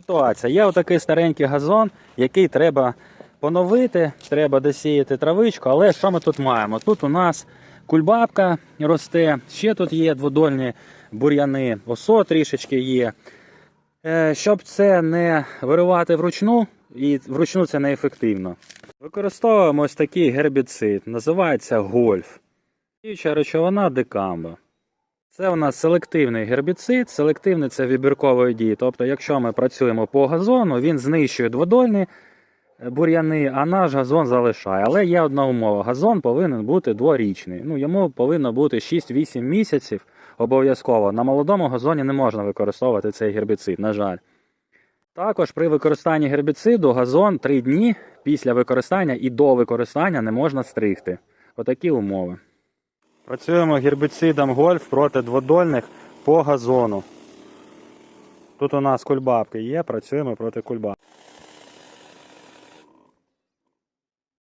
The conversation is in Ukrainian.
Ситуація. Є отакий старенький газон, який треба поновити, треба досіяти травичку, але що ми тут маємо? Тут у нас кульбабка росте, ще тут є дводольні бур'яни, осо трішечки є. Е, Щоб це не виривати вручну, і вручну це неефективно. Використовуємо ось такий гербіцид, називається гольф. Діюча речовина декамба. Це у нас селективний гербіцид. Селективний це вибіркової дії. Тобто, якщо ми працюємо по газону, він знищує дводольні е, бур'яни, а наш газон залишає. Але є одна умова: газон повинен бути дворічний. Ну, йому повинно бути 6-8 місяців обов'язково. На молодому газоні не можна використовувати цей гербіцид, на жаль. Також при використанні гербіциду газон 3 дні після використання і до використання не можна стригти. Отакі умови. Працюємо гербіцидом гольф проти дводольних по газону. Тут у нас кульбабки є, працюємо проти кульбаб.